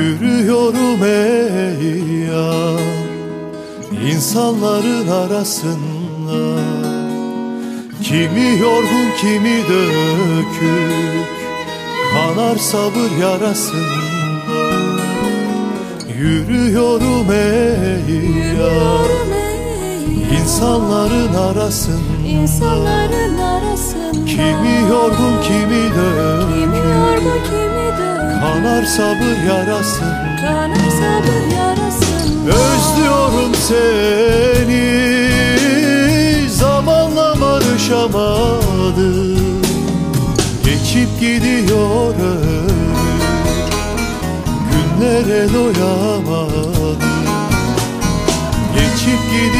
Yürüyorum ey ya insanların arasında. Kimi yorgun kimi dökük Kanar sabır yarasında. Yürüyorum ey ya İnsanların arasında, İnsanların arasında. Kimi yorgun kimi dökük Kanar sabır yarasında Kanar sabır yarasında Özlüyorum seni. Zamanla barışamadım. Geçip gidiyor ömür. Günlere doyamadım. Geçip gidiyor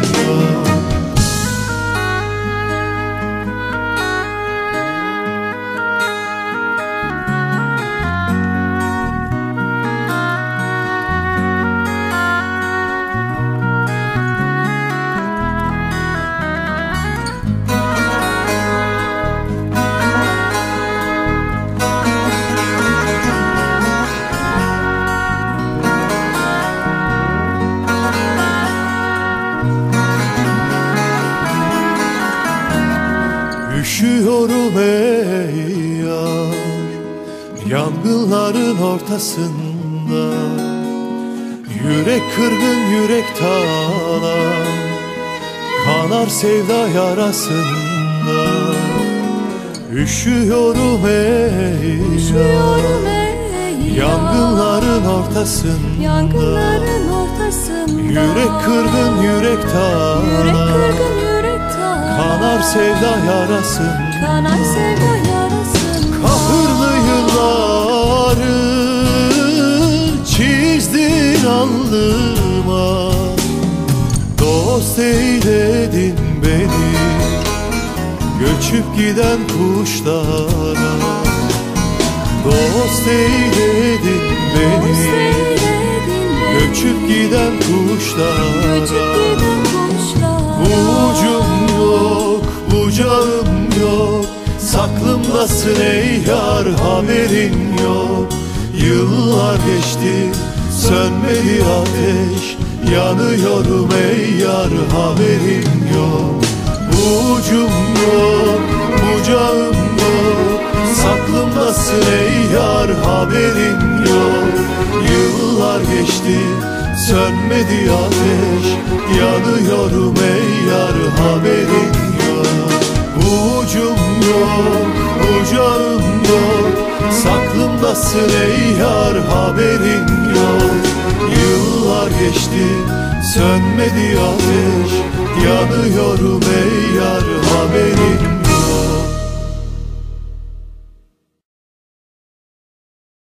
Üşüyorum ey yar Yangınların ortasında Yürek kırgın yürek talan Kanar sevda yarasında Üşüyorum ey Üşüyorum ey yar Yangınların ortasında Yangınların ortasında Yürek kırgın Yürek talan sevda yarasında Kanar sevda yarasında Kahırlı yılları çizdin alnıma. Dost eyledin beni Göçüp giden kuşlara. Dost eyledin beni Göçüp giden kuşlara yok. Saklımdasın ey yar haberin yok. Yıllar geçti, sönmedi ateş. Yanıyorum ey yar haberin yok. Ucum yok, bucağım yok. Saklımdasın ey yar haberin yok. Yıllar geçti, sönmedi ateş. Yanıyorum ey yar haberin yok Saklımdasın ey yar haberin yok. Yıllar geçti, sönmedi ateş Yanıyorum